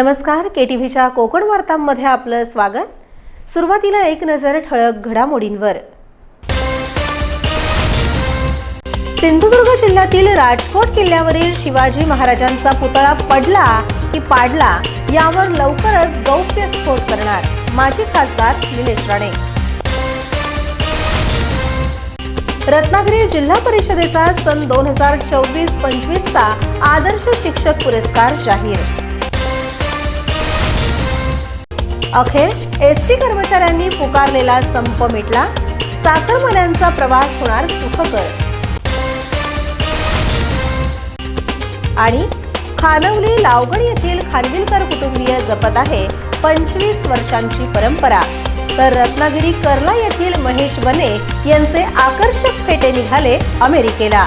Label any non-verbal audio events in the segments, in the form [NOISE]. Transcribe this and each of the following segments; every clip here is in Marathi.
नमस्कार के टी व्हीच्या कोकण वार्तांमध्ये आपलं स्वागत. सुरुवातीला एक नजर ठळक घडामोडींवर. सिंधुदुर्ग जिल्ह्यातील राजकोट किल्ल्यावरील शिवाजी महाराजांचा पुतळा पडला की पाडला यावर लवकरच गौप्यस्फोट करणार माजी खासदार निलेश राणे. रत्नागिरी जिल्हा परिषदेचा सन दोन हजार चोवीस पंचवीसचा आदर्श शिक्षक पुरस्कार जाहीर अखेर एस टी कर्मचाऱ्यांनी पुकारलेला संप मिटला. साखरमल्यांचा प्रवास होणार सुखकर. आणि खानवली लावगड येथील खानविलकर कुटुंबीय जपत आहे पंचवीस वर्षांची परंपरा. तर रत्नागिरी कर्ला येथील महेश बने यांचे आकर्षक फेटे निघाले अमेरिकेला.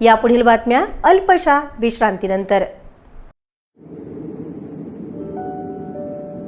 यापुढील बातम्या अल्पशा विश्रांतीनंतर.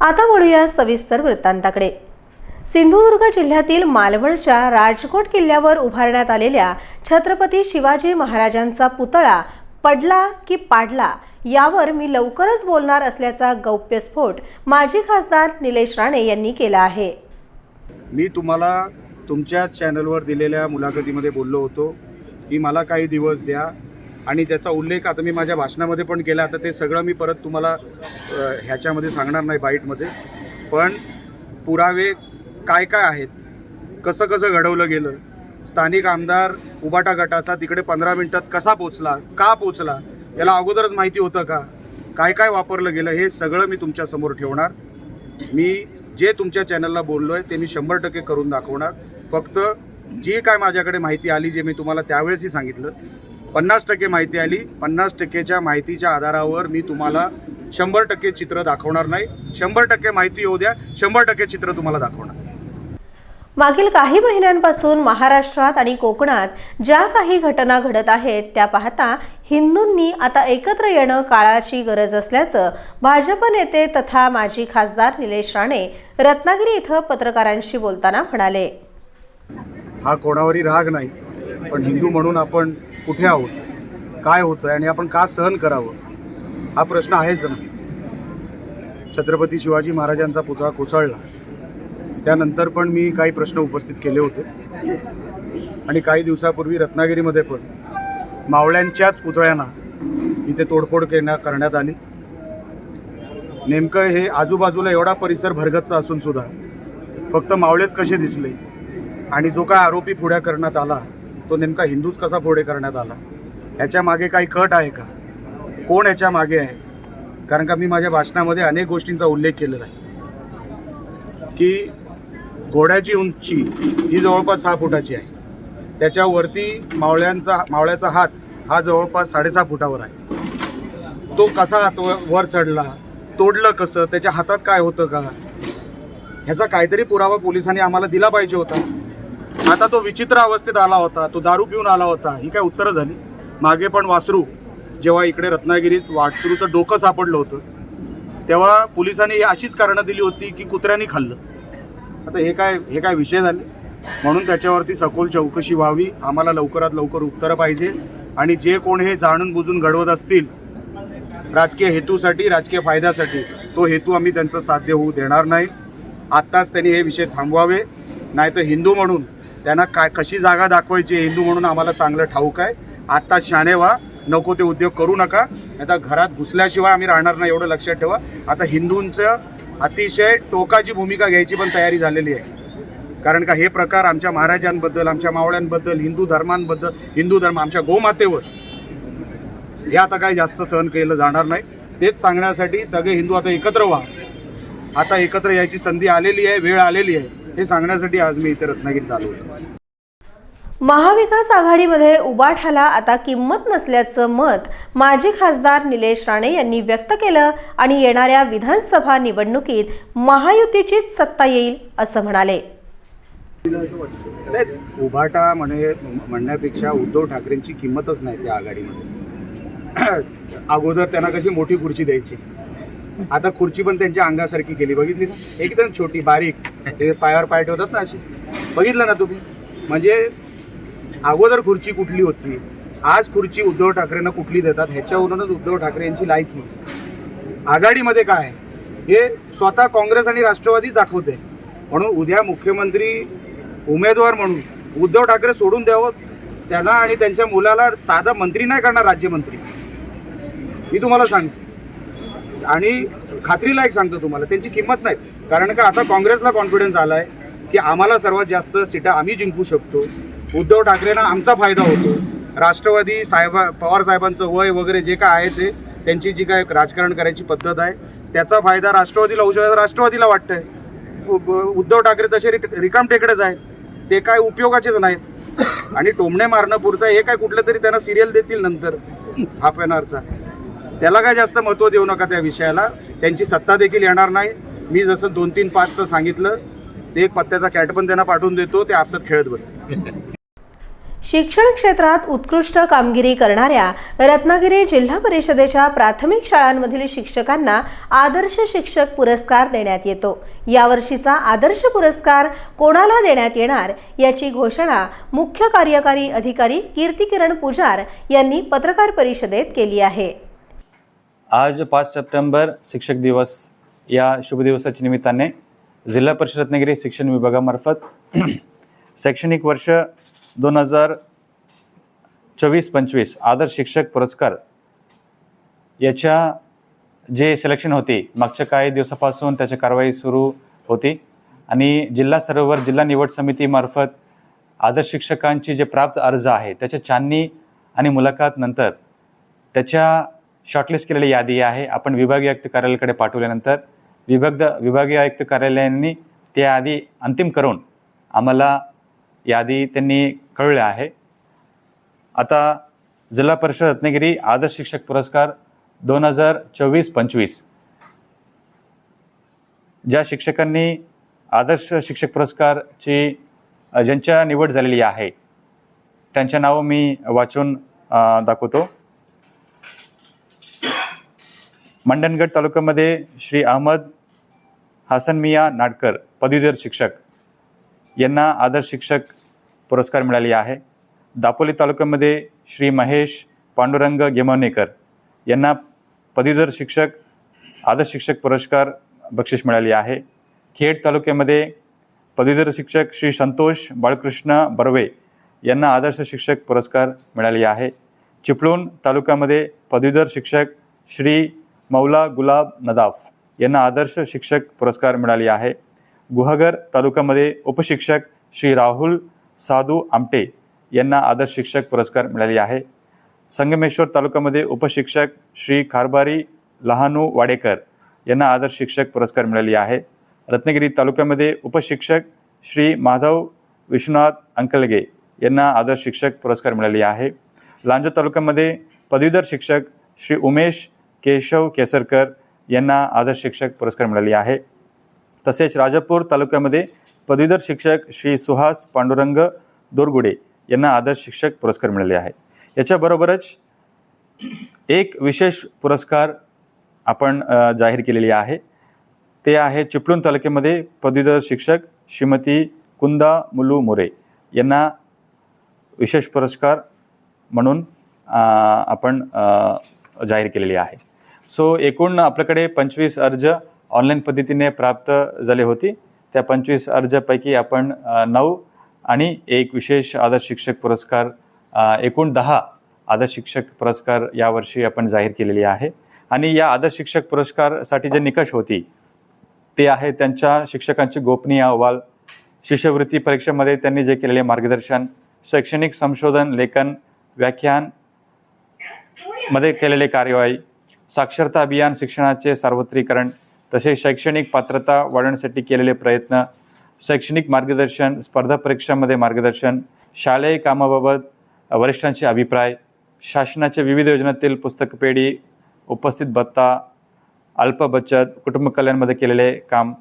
आता वळूया सविस्तर वृत्तांताकडे. सिंधुदुर्ग जिल्ह्यातील मालवणच्या राजकोट किल्ल्यावर उभारण्यात आलेल्या छत्रपती शिवाजी महाराजांचा पुतळा पडला की पाडला यावर मी लवकरच बोलणार असल्याचा गौप्यस्फोट माजी खासदार निलेश राणे यांनी केला आहे. मी तुम्हाला तुमच्या चॅनलवर दिलेल्या मुलाखतीमध्ये बोललो होतो की मला काही दिवस द्या आणि त्याचा उल्लेख आता मी माझ्या भाषणामध्ये पण केला आता ते सगळं मी परत तुम्हाला ह्याच्यामध्ये सांगणार नाही बाईटमध्ये. पण पुरावे काय काय आहेत? कसं कसं घडवलं गेलं? स्थानिक आमदार उबाटा गटाचा तिकडे पंधरा मिनिटात कसा पोचला? का पोचला? याला अगोदरच माहिती होतं का? काय काय वापरलं गेलं? हे सगळं मी तुमच्यासमोर ठेवणार. मी जे तुमच्या चॅनलला बोललो आहे ते मी शंभर टक्के करून दाखवणार. फक्त जी काय माझ्याकडे माहिती आली जे मी तुम्हाला त्यावेळेसही सांगितलं पन्नास टक्के माहिती आली. पन्नास टक्केच्या माहितीच्या आधारावर मी तुम्हाला शंभर टक्के चित्र दाखवणार नाही. शंभर टक्के माहिती येऊ द्या. शंभर टक्के चित्र तुम्हाला दाखवणार. मागील काही महिन्यांपासून महाराष्ट्रात आणि कोकणात ज्या काही घटना घडत आहेत त्या पाहता हिंदूंनी आता एकत्र येणं काळाची गरज असल्याचं भाजप नेते तथा माजी खासदार निलेश राणे रत्नागिरी इथं पत्रकारांशी बोलताना म्हणाले. हा कोणावरही राग नाही. पण हिंदू म्हणून आपण कुठे आहोत? काय होतं आणि आपण का सहन करावं? हा प्रश्न आहेच ना. छत्रपती शिवाजी महाराजांचा पुतळा कोसळला. त्यानंतर पण मी काही प्रश्न उपस्थित केले होते. आणि काही दिवसापूर्वी रत्नागिरीमध्ये पण मावळ्यांच्याच पुतळ्यांना इथे तोडफोड करण्या करण्यात आली. नेमकं हे आजूबाजूला एवढा परिसर भरगतचा असून सुद्धा फक्त मावळेच कसे दिसले? आणि जो काय आरोपी पुढ्या करण्यात आला तो नेमका हिंदूच कसा पुढे करण्यात आला? ह्याच्या मागे काही कट आहे का? कोण ह्याच्या मागे आहे? कारण का मी माझ्या भाषणामध्ये अनेक गोष्टींचा उल्लेख केलेला आहे. की घोड्याची उंची ही जवळपास सहा फुटाची आहे. त्याच्यावरती मावळ्यांचा मावळ्याचा हात हा जवळपास साडेसहा फुटावर आहे. तो कसा तो वर चढला? तोडलं कसं? त्याच्या हातात काय होतं का? ह्याचा काहीतरी पुरावा पोलिसांनी आम्हाला दिला पाहिजे होता. आता तो विचित्र अवस्थेत आला होता तो दारू पिऊन आला होता ही काय उत्तरं झाली? मागे पण वासरू जेव्हा इकडे रत्नागिरीत वासरूचं डोकं सापडलं होतं तेव्हा पोलिसांनी ही अशीच कारणं दिली होती की कुत्र्यांनी खाल्लं. आता हे काय हे काय विषय झाले? म्हणून त्याच्यावरती सखोल चौकशी व्हावी आम्हाला लवकरात लवकर उत्तरं पाहिजे आणि जे कोण हे जाणून बुजून घडवत असतील राजकीय हेतूसाठी राजकीय फायद्यासाठी तो हेतू आम्ही त्यांचं साध्य होऊ देणार नाही. आत्ताच त्यांनी हे विषय थांबवावे नाहीतर हिंदू म्हणून त्यांना काय कशी जागा दाखवायची हिंदू म्हणून आम्हाला चांगलं ठाऊक आहे. आत्ता शाणे व्हा नको ते उद्योग करू नका. आता घरात घुसल्याशिवाय आम्ही राहणार नाही एवढं लक्षात ठेवा. आता हिंदूंचं अतिशय टोकाची भूमिका घ्यायची पण तयारी झालेली आहे. कारण का हे प्रकार आमच्या महाराजांबद्दल आमच्या मावळ्यांबद्दल हिंदू धर्मांबद्दल हिंदू धर्म आमच्या गोमातेवर हे आता काही जास्त सहन केलं जाणार नाही. तेच सांगण्यासाठी सगळे हिंदू आता एकत्र व्हा. आता एकत्र यायची संधी आलेली आहे वेळ आलेली आहे. हे सांगण्यासाठी आज मी इथे रत्नागिरीत आलो होतो. महाविकास आघाडीमध्ये उबाठाला आता किंमत नसल्याचं मत माजी खासदार निलेश राणे यांनी व्यक्त केलं आणि येणाऱ्या विधानसभा निवडणुकीत महायुतीचीच सत्ता येईल असं म्हणाले. नाही, उभाटा म्हणे म्हणण्यापेक्षा उद्धव ठाकरेंची किंमतच नाही त्या आघाडीमध्ये. [CLEARS THROAT] अगोदर त्यांना कशी मोठी खुर्ची द्यायची. आता खुर्ची पण त्यांच्या अंगासारखी केली. बघितली ना एकदम छोटी बारीक. ते पायावर पाय ठेवतात ना अशी बघितलं ना तुम्ही? म्हणजे अगोदर खुर्ची कुठली होती? आज खुर्ची उद्धव ठाकरेंना कुठली देतात? ह्याच्यावरूनच उद्धव ठाकरे यांची लायकी आघाडीमध्ये काय? आहे हे स्वतः काँग्रेस आणि राष्ट्रवादीच दाखवते. म्हणून उद्या मुख्यमंत्री उमेदवार म्हणून उद्धव ठाकरे सोडून द्यावं. त्यांना आणि त्यांच्या मुलाला साधा मंत्री नाही करणार राज्यमंत्री. मी तुम्हाला सांगतो. आणि खात्रीला एक सांगतो तुम्हाला त्यांची किंमत नाही. कारण का आता काँग्रेसला कॉन्फिडन्स आला आहे की आम्हाला सर्वात जास्त सीटा आम्ही जिंकू शकतो. उद्धव ठाकरेंना आमचा फायदा होतो. राष्ट्रवादी साहेबा पवार साहेबांचं वय वगैरे जे काय आहे ते त्यांची जी काय राजकारण करायची पद्धत आहे त्याचा फायदा राष्ट्रवादीला होऊ शकतो. राष्ट्रवादीला वाटतंय. उद्धव ठाकरे तसे रिक रिकाम टेकडेच आहेत. ते काय उपयोगाचेच नाहीत. आणि टोमणे मारणं पुरतं हे काय कुठलं तरी त्यांना सिरियल देतील नंतर हाफ एन आवरचा त्याला काय जास्त महत्त्व देऊ नका त्या विषयाला. त्यांची सत्ता देखील येणार नाही. मी जसं दोन तीन पाचचं सांगितलं ते एक पत्त्याचा कॅट पण त्यांना पाठवून देतो ते आपसात खेळत बसते शिक्षण क्षेत्रात उत्कृष्ट कामगिरी करणाऱ्या रत्नागिरी जिल्हा परिषदेच्या प्राथमिक शाळांमधील शिक्षकांना आदर्श शिक्षक पुरस्कार देण्यात येतो. यावर्षीचा आदर्श पुरस्कार कोणाला देण्यात येणार याची घोषणा मुख्य कार्यकारी अधिकारी कीर्तिकिरण पुजार यांनी पत्रकार परिषदेत केली आहे. आज पाच सप्टेंबर शिक्षक दिवस. या शुभ दिवसाच्या निमित्ताने जिल्हा परिषद रत्नागिरी शिक्षण विभागामार्फत [CLEARS THROAT] शैक्षणिक वर्ष दोन हजार चोवीस पंचवीस आदर्श शिक्षक पुरस्कार याच्या जे सिलेक्शन होते मागच्या काही दिवसापासून त्याची कारवाई सुरू होती. आणि जिल्हा सरोवर जिल्हा निवड समितीमार्फत आदर्श शिक्षकांची जे प्राप्त अर्ज आहे त्याच्या छाननी आणि मुलाखत नंतर त्याच्या शॉर्टलिस्ट केलेली यादी आहे. आपण विभागीय आयुक्त कार्यालयाकडे पाठवल्यानंतर विभाग विभागीय आयुक्त कार्यालयांनी त्या यादी अंतिम करून आम्हाला यादी त्यांनी कळवल्या आहे. आता जिल्हा परिषद रत्नागिरी आदर्श शिक्षक पुरस्कार दोन हजार चोवीस पंचवीस. ज्या शिक्षकांनी आदर्श शिक्षक पुरस्कारची ज्यांच्या निवड झालेली आहे त्यांच्या नावं मी वाचून दाखवतो. मंडणगड तालुक्यामध्ये श्री अहमद हासन मिया नाडकर पदवीधर शिक्षक यांना आदर्श शिक्षक पुरस्कार मिळाले आहे. दापोली तालुक्यामध्ये श्री महेश पांडुरंग गेमवणेकर यांना पदवीधर शिक्षक आदर्श शिक्षक पुरस्कार बक्षीस मिळाले आहे. खेड तालुक्यामध्ये पदवीधर शिक्षक श्री संतोष बाळकृष्ण बर्वे यांना आदर्श शिक्षक पुरस्कार मिळाले आहे. चिपळूण तालुक्यामध्ये पदवीधर शिक्षक श्री मौला गुलाब नदाफ यांना आदर्श शिक्षक पुरस्कार मिळाले आहे. गुहागर तालुक्यामध्ये उपशिक्षक श्री राहुल साधू आमटे यांना आदर्श शिक्षक पुरस्कार मिळाले आहे. संगमेश्वर तालुक्यामध्ये उपशिक्षक श्री खारबारी लहानू वाडेकर यांना आदर्श शिक्षक पुरस्कार मिळाले आहे. रत्नागिरी तालुक्यामध्ये उपशिक्षक श्री माधव विश्वनाथ अंकलगे यांना आदर्श शिक्षक पुरस्कार मिळाले आहे. लांजा तालुक्यामध्ये पदवीधर शिक्षक श्री उमेश केशव केसरकर यांना आदर्श शिक्षक पुरस्कार मिळाले आहे. तसेच राजापूर तालुक्यामध्ये पदवीधर शिक्षक श्री सुहास पांडुरंग दोरगुडे यांना आदर्श शिक्षक पुरस्कार मिळाले आहे. याच्याबरोबरच एक विशेष पुरस्कार आपण जाहीर केलेली आहे. ते आहे चिपळूण तालुक्यामध्ये पदवीधर शिक्षक श्रीमती कुंदा मुलू मोरे यांना विशेष पुरस्कार म्हणून आपण जाहीर केलेली आहे. सो एकूण आपल्याकडे पंचवीस अर्ज ऑनलाईन पद्धतीने प्राप्त झाले होते. त्या पंचवीस अर्जापैकी आपण नऊ आणि एक विशेष आदर्श शिक्षक पुरस्कार एकूण दहा आदर्श शिक्षक पुरस्कार यावर्षी आपण जाहीर केलेली आहे. आणि या आदर्श शिक्षक पुरस्कारसाठी जे निकष होती ते आहे त्यांच्या शिक्षकांची गोपनीय अहवाल शिष्यवृत्ती परीक्षेमध्ये त्यांनी जे केलेले मार्गदर्शन शैक्षणिक संशोधन लेखन व्याख्यान मध्ये केलेले कार्यवाही साक्षरता अभियान शिक्षणाचे सार्वत्रिकरण तसेच शैक्षणिक पात्रता वाढवण्यासाठी केलेले प्रयत्न शैक्षणिक मार्गदर्शन स्पर्धा परीक्षांमध्ये मार्गदर्शन शालेय कामाबाबत वरिष्ठांचे अभिप्राय शासनाच्या विविध योजनातील पुस्तकपेढी उपस्थित भत्ता अल्प बचत कुटुंब कल्याणमध्ये केलेले काम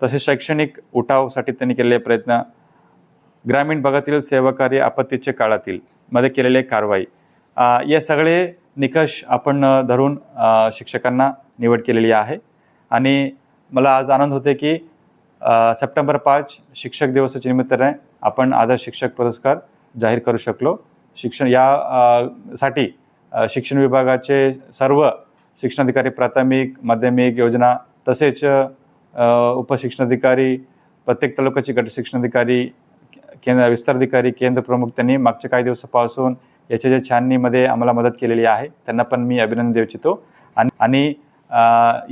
तसेच शैक्षणिक उठावसाठी त्यांनी केलेले प्रयत्न ग्रामीण भागातील सेवाकार्य आपत्तीच्या काळातील मध्ये केलेले कारवाई. या सगळे निकष आपण धरून शिक्षकांना निवड केलेली आहे. आणि मला आज आनंद होते की सप्टेंबर पाच शिक्षक दिवसाच्या निमित्ताने आपण आदर्श शिक्षक पुरस्कार जाहीर करू शकलो. शिक्षण या साठी शिक्षण विभागाचे सर्व शिक्षणाधिकारी प्राथमिक माध्यमिक योजना तसेच उपशिक्षणाधिकारी प्रत्येक तालुक्याचे गट शिक्षणाधिकारी केंद्र विस्ताराधिकारी केंद्र प्रमुख त्यांनी मागच्या काही दिवसापासून याच्या ज्या छाननीमध्ये आम्हाला मदत केलेली आहे त्यांना पण मी अभिनंदन देऊ इच्छितो. आणि आणि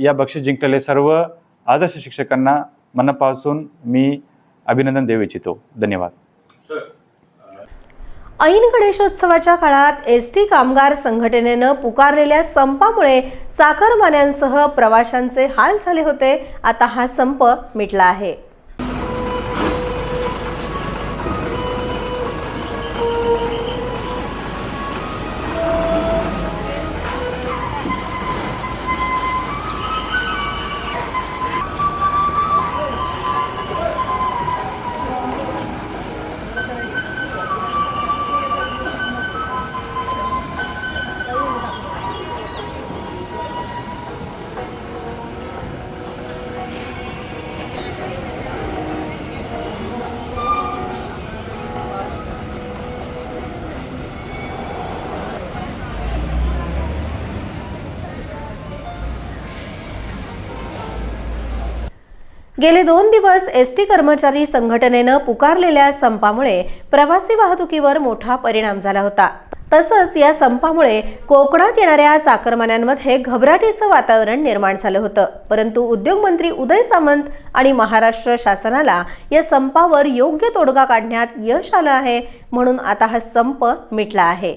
या बक्षीस जिंकलेले सर्व आदर्श शिक्षकांना मनापासून मी अभिनंदन देऊ इच्छितो. धन्यवाद. ऐन गणेशोत्सवाच्या काळात एस टी कामगार संघटनेनं पुकारलेल्या संपामुळे चाकरमान्यांसह प्रवाशांचे हाल झाले होते. आता हा संप मिटला आहे. गेले दोन दिवस एस टी कर्मचारी संघटनेनं पुकारलेल्या संपामुळे प्रवासी वाहतुकीवर मोठा परिणाम झाला होता. तसंच या संपामुळे कोकणात येणाऱ्या चाकरमान्यांमध्ये घबराटीचं वातावरण निर्माण झालं होतं. परंतु उद्योगमंत्री उदय सामंत आणि महाराष्ट्र शासनाला या संपावर योग्य तोडगा काढण्यात यश आलं आहे म्हणून आता हा संप मिटला आहे.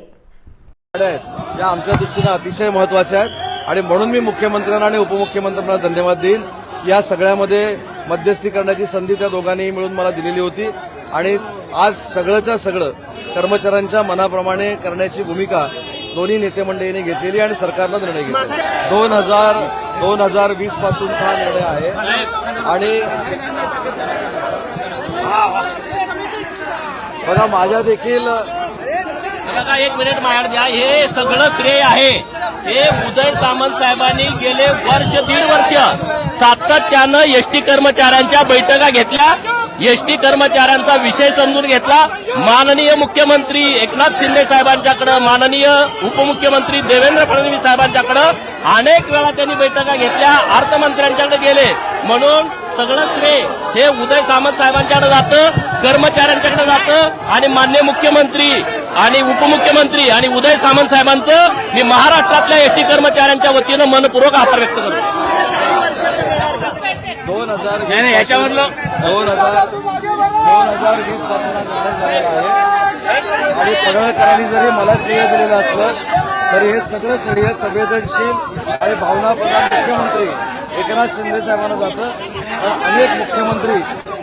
या आमच्या दृष्टीनं अतिशय महत्त्वाच्या आहेत आणि म्हणून मी मुख्यमंत्र्यांना आणि उपमुख्यमंत्र्यांना धन्यवाद देईन. या सगळ्यामध्ये मध्यस्थी करण्याची संधी त्या दोघांनी मिळून मला दिलेली होती. आणि आज सगळंच्या सगळं कर्मचाऱ्यांच्या मनाप्रमाणे करण्याची भूमिका दोन्ही नेते मंडळींनी घेतलेली आणि सरकारनं निर्णय घेतला दोन हजार दोन हजार वीसपासून हा निर्णय आहे. आणि बघा माझ्या देखील एक मिनिट माझ्याकडे द्या. हे सगळं श्रेय आहे. हे उदय सामंत साहेबांनी गेले वर्ष दीड वर्ष सातत्यानं एसटी कर्मचाऱ्यांच्या बैठका घेतल्या. एसटी कर्मचाऱ्यांचा विषय समजून घेतला. माननीय मुख्यमंत्री एकनाथ शिंदे साहेबांच्याकडे माननीय उपमुख्यमंत्री देवेंद्र फडणवीस साहेबांच्याकडे अनेक वेळा त्यांनी बैठका घेतल्या. अर्थमंत्र्यांच्याकडे गेले. म्हणून सगळं श्रेय हे उदय सामंत साहेबांच्याकडे जातं कर्मचाऱ्यांच्याकडे जातं. आणि मान्य मुख्यमंत्री आणि उपमुख्यमंत्री आणि उदय सामंत साहेबांचं मी महाराष्ट्रातल्या एसटी कर्मचाऱ्यांच्या वतीनं मनपूर्वक आभार व्यक्त करतो. दोन हजार नाही, नाही, याच्यामधलं- दोन हजार दोन हजार वीसपासून हा निर्णय झालेला आहे. आणि पडळकरांनी जरी मला श्रेय दिलेलं असलं तरी हे सगळं श्रेय संवेदनशील आणि भावनाप्रधान मुख्यमंत्री एकनाथ शिंदे साहेबांना जातं. कारण अनेक मुख्यमंत्री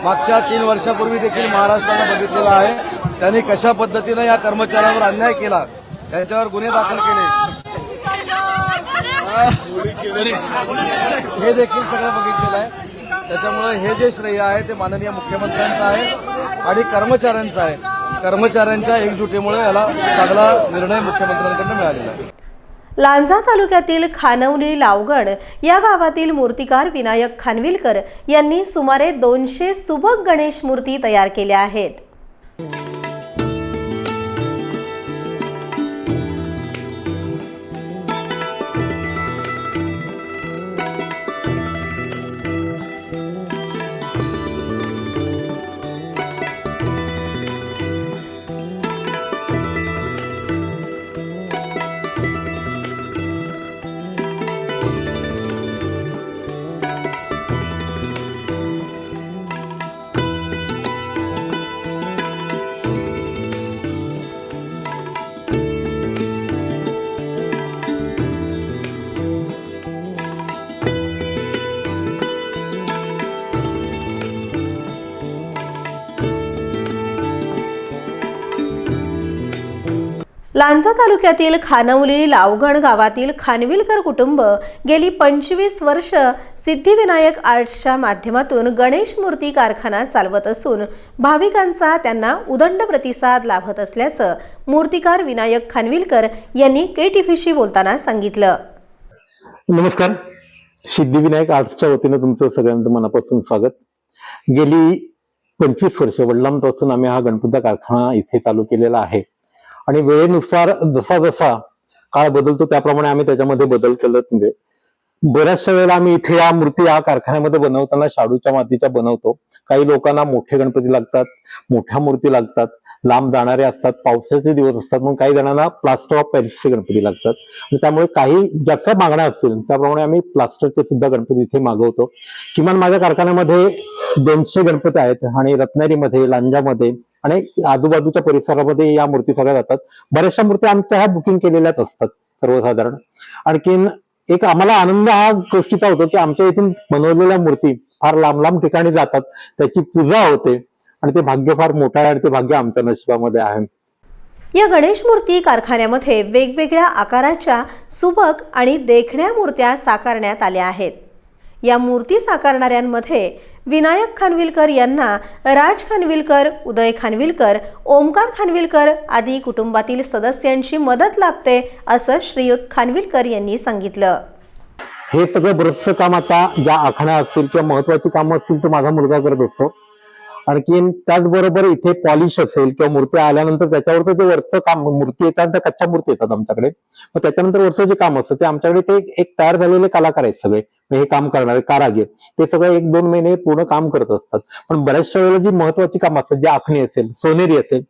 मागच्या तीन वर्षापूर्वी देखील महाराष्ट्रानं बघितलेलं आहे. त्यांनी कशा पद्धतीनं या कर्मचाऱ्यांवर अन्याय केला त्यांच्यावर गुन्हे दाखल केले. हे देखील सगळं बघितलेलं आहे. त्याच्यामुळे हे जे श्रेय आहे ते माननीय मुख्यमंत्र्यांचं आहे आणि कर्मचाऱ्यांचं आहे. कर्मचाऱ्यांच्या एकजुटीमुळे याला चांगला निर्णय मुख्यमंत्र्यांकडून मिळालेला आहे. लांजा तालुक्यातील खानवली लावगड या गावातील मूर्तिकार विनायक खानविलकर यांनी सुमारे दोनशे सुबक गणेश मूर्ती तयार केल्या आहेत. लांजा तालुक्यातील खानवली लावगण गावातील खानविलकर कुटुंब गेली पंचवीस वर्ष सिद्धिविनायक आर्ट्सच्या माध्यमातून गणेश मूर्ती कारखाना चालवत असून भाविकांचा त्यांना उदंड प्रतिसाद लाभत असल्याचं मूर्तिकार विनायक खानविलकर यांनी के टी बोलताना सांगितलं. नमस्कार. सिद्धिविनायक आर्ट्सच्या वतीनं तुमचं सगळ्यांचं मनापासून स्वागत. गेली पंचवीस वर्ष वडिलांपासून आम्ही हा गणपती कारखाना इथे चालू केलेला आहे. आणि वेळेनुसार जसा जसा काळ बदलतो त्याप्रमाणे आम्ही त्याच्यामध्ये बदल केलं म्हणजे बऱ्याचशा वेळेला आम्ही इथे या मूर्ती या कारखान्यामध्ये बनवताना शाडूच्या मातीच्या बनवतो. काही लोकांना मोठे गणपती लागतात मोठ्या मूर्ती लागतात. लांब जाणारे असतात पावसाचे दिवस असतात मग काही जणांना प्लास्टर ऑफ पॅरिसचे गणपती लागतात. आणि त्यामुळे काही ज्याच्या मागण्या असतील त्याप्रमाणे आम्ही प्लास्टरचे सुद्धा गणपती इथे मागवतो. किमान माझ्या कारखान्यामध्ये दोनशे गणपती आहेत आणि रत्नागिरीमध्ये लांजामध्ये आणि आजूबाजूच्या परिसरामध्ये या मूर्ती सगळ्या जातात. बऱ्याचशा मूर्ती आमच्या ह्या बुकिंग केलेल्याच असतात सर्वसाधारण. आणखीन एक आम्हाला आनंद हा गोष्टीचा होतो की आमच्या इथून बनवलेल्या मूर्ती फार लांब लांब ठिकाणी जातात त्याची पूजा होते. आणि ते भाग्य फार मोठं आहे आणि ते भाग्य आमच्या नशिबामध्ये आहे. या गणेश मूर्ती कारखान्यामध्ये वेगवेगळ्या आकाराच्या सुबक आणि देखण्या मूर्त्या साकारण्यात आल्या आहेत. या मूर्ती साकारणाऱ्यांमध्ये विनायक खानविलकर यांना राज खानविलकर उदय खानविलकर ओमकार खानविलकर आदी कुटुंबातील सदस्यांची मदत लाभते असं श्रीयुत खानविलकर यांनी सांगितलं. हे सगळं बरंचसं काम आता ज्या आखाड्या असतील किंवा महत्वाची कामं असतील तर माझा मुलगा करत असतो. आणखीन त्याचबरोबर इथे पॉलिश असेल किंवा मूर्ती आल्यानंतर त्याच्यावरचं जे वरचं काम मूर्ती येतात त्या कच्च्या मूर्ती येतात आमच्याकडे. मग त्याच्यानंतर वरचं जे काम असतं ते आमच्याकडे ते एक- तयार झालेले कलाकार आहेत सगळे. हे काम करणारे कारागीर. ते सगळे एक दोन महिने पूर्ण काम करत असतात. पण बऱ्याचशा वेळेला जी महत्वाची कामं असतात जे आखणी असेल सोनेरी असेल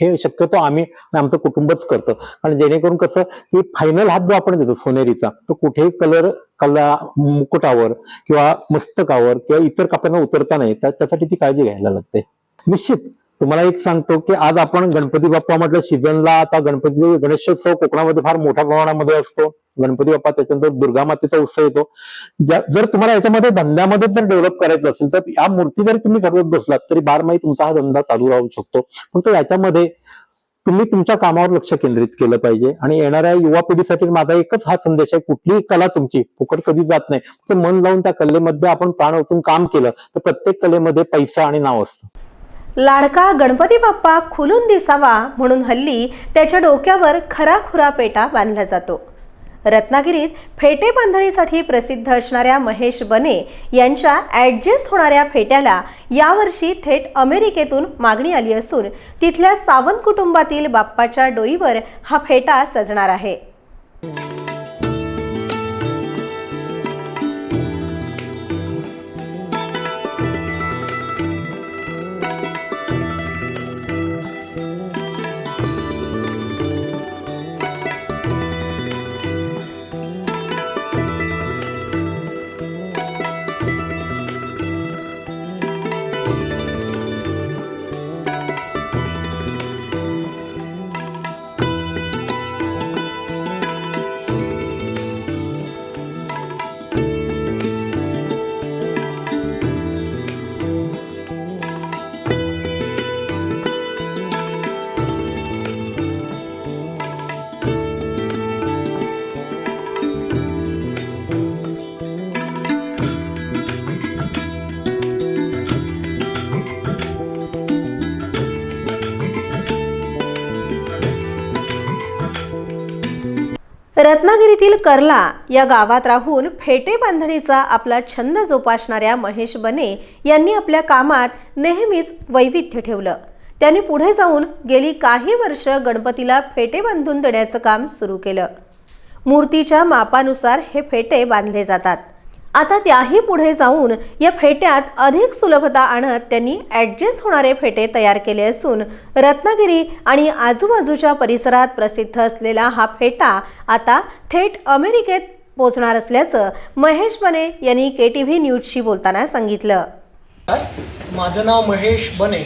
हे शक्यतो आम्ही आमचं कुटुंबच करतं. आणि जेणेकरून कसं की फायनल हात जो आपण देतो सोनेरीचा तो कुठेही कलर कला मुकुटावर किंवा मस्तकावर किंवा इतर कपड्यांना उतरता नाही त्यासाठी ती काळजी घ्यायला लागते. निश्चित. तुम्हाला एक सांगतो की आज आपण गणपती बाप्पा म्हटलं सीझनला आता गणपती गणेशोत्सव कोकणामध्ये फार मोठ्या प्रमाणामध्ये असतो. गणपती बाप्पा त्याच्यानंतर दुर्गा मातेचा उत्सव येतो. जर तुम्हाला याच्यामध्ये धंद्यामध्ये जर डेव्हलप करायचं असेल तर या मूर्ती जरी तुम्ही करत बसलात तरी बारमाही तुमचा हा धंदा चालू राहू शकतो. फक्त याच्यामध्ये तुम्ही तुमच्या कामावर लक्ष केंद्रित केलं पाहिजे. आणि येणाऱ्या युवा पिढीसाठी माझा एकच हा संदेश आहे कुठलीही कला तुमची फुकट कधी जात नाही. तर मन लावून त्या कलेमध्ये आपण प्राण ओतून काम केलं तर प्रत्येक कलेमध्ये पैसा आणि नाव असतं. लाडका गणपती बाप्पा खुलून दिसावा म्हणून हल्ली त्याच्या डोक्यावर खरा खुरा पेटा बांधला जातो. रत्नागिरीत फेटे बांधणीसाठी प्रसिद्ध असणाऱ्या महेश बने यांच्या ॲडजस्ट होणाऱ्या फेट्याला यावर्षी थेट अमेरिकेतून मागणी आली असून तिथल्या सावंत कुटुंबातील बाप्पाच्या डोईवर हा फेटा सजणार आहे. रत्नागिरीतील कर्ला या गावात राहून फेटे बांधणीचा आपला छंद जोपासणाऱ्या महेश बने यांनी आपल्या कामात नेहमीच वैविध्य ठेवलं. त्यांनी पुढे जाऊन गेली काही वर्ष गणपतीला फेटे बांधून देण्याचं काम सुरू केलं. मूर्तीच्या मापानुसार हे फेटे बांधले जातात. आता त्याही पुढे जाऊन या फेट्यात अधिक सुलभता आणत त्यांनी ॲडजस्ट होणारे फेटे तयार केले असून रत्नागिरी आणि आजूबाजूच्या परिसरात प्रसिद्ध असलेला हा फेटा आता थेट अमेरिकेत पोचणार असल्याचं महेश बने यांनी के टी व्ही न्यूजशी बोलताना सांगितलं. माझं नाव महेश बने.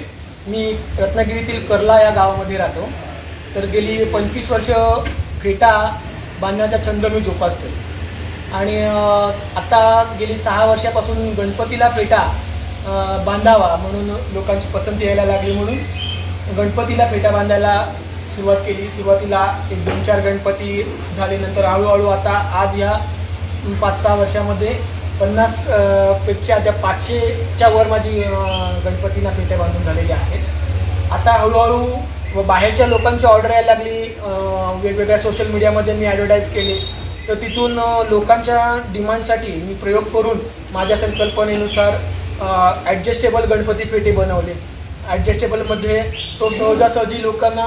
मी रत्नागिरीतील कर्ला या गावामध्ये राहतो. तर गेली पंचवीस वर्ष फेटा बांधण्याचा छंद मी जोपासतो आणि आता गेली सहा वर्षापासून गणपतीला फेटा बांधावा म्हणून लोकांची पसंती यायला लागली म्हणून गणपतीला फेटा बांधायला सुरुवात केली. सुरुवातीला एक दोन चार गणपती झाले नंतर हळूहळू आता आज या पाच सहा वर्षामध्ये पन्नासपेक्षा त्या पाचशेच्या वर माझी गणपतींना पेट्या बांधून झालेल्या आहेत. आता हळूहळू व बाहेरच्या लोकांची ऑर्डर यायला लागली. वेगवेगळ्या सोशल मीडियामध्ये मी ॲडव्हर्टाईज केले. तर तिथून लोकांच्या डिमांडसाठी मी प्रयोग करून माझ्या संकल्पनेनुसार ॲडजस्टेबल गणपती पेटे बनवले. ॲडजस्टेबलमध्ये तो सहजासहजी लोकांना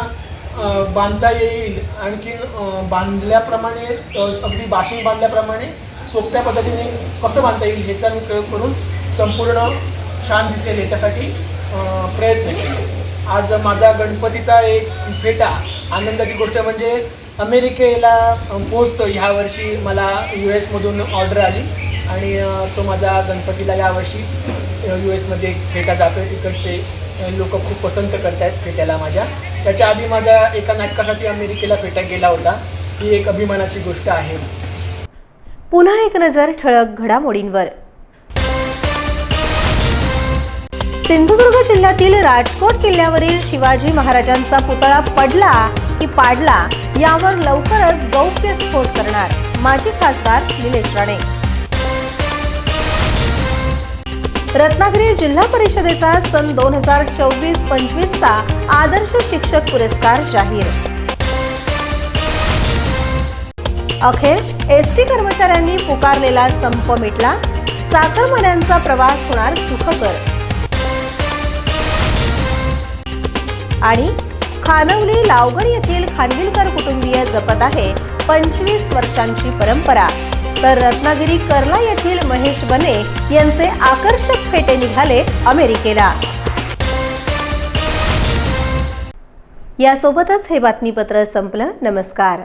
बांधता येईल. आणखीन बांधल्याप्रमाणे अगदी बाशिंग बांधल्याप्रमाणे सोप्या पद्धतीने कसं बांधता येईल ह्याचा मी प्रयोग करून संपूर्ण छान दिसेल याच्यासाठी प्रयत्न केले. आज माझा गणपतीचा एक फेटा आनंदाची गोष्ट म्हणजे अमेरिकेला पोचतो ह्या वर्षी मला यू एसमधून ऑर्डर आली आणि तो माझा गणपतीला यावर्षी यू एसमध्ये फेटा जातो आहे तिकडचे लोक खूप पसंत करत आहेत फेट्याला माझ्या. त्याच्या आधी माझ्या एका नाटकासाठी अमेरिकेला फेटा गेला होता. ही एक अभिमानाची गोष्ट आहे. पुन्हा एक नजर ठळक घडामोडींवर. सिंधुदुर्ग जिल्ह्यातील राजकोट किल्ल्यावरील शिवाजी महाराजांचा पुतळा पडला की पाडला यावर लवकरच गौप्य स्फोट करणार. माजी खासदार निलेश राणे. रत्नागिरी जिल्हा परिषदेचा सन दोन हजार चोवीस पंचवीसचा आदर्श शिक्षक पुरस्कार जाहीर. अखेर एस टी कर्मचाऱ्यांनी पुकारलेला संप मिटला. चाकरमान्यांचा प्रवास होणार सुखकर. आणि खानवली लावगड येथील खानविलकर कुटुंबीय जपत आहे. पंचवीस वर्षांची परंपरा. तर रत्नागिरी कर्ला येथील महेश बने यांचे आकर्षक फेटे निघाले अमेरिकेला. यासोबतच हे बातमीपत्र संपलं. नमस्कार.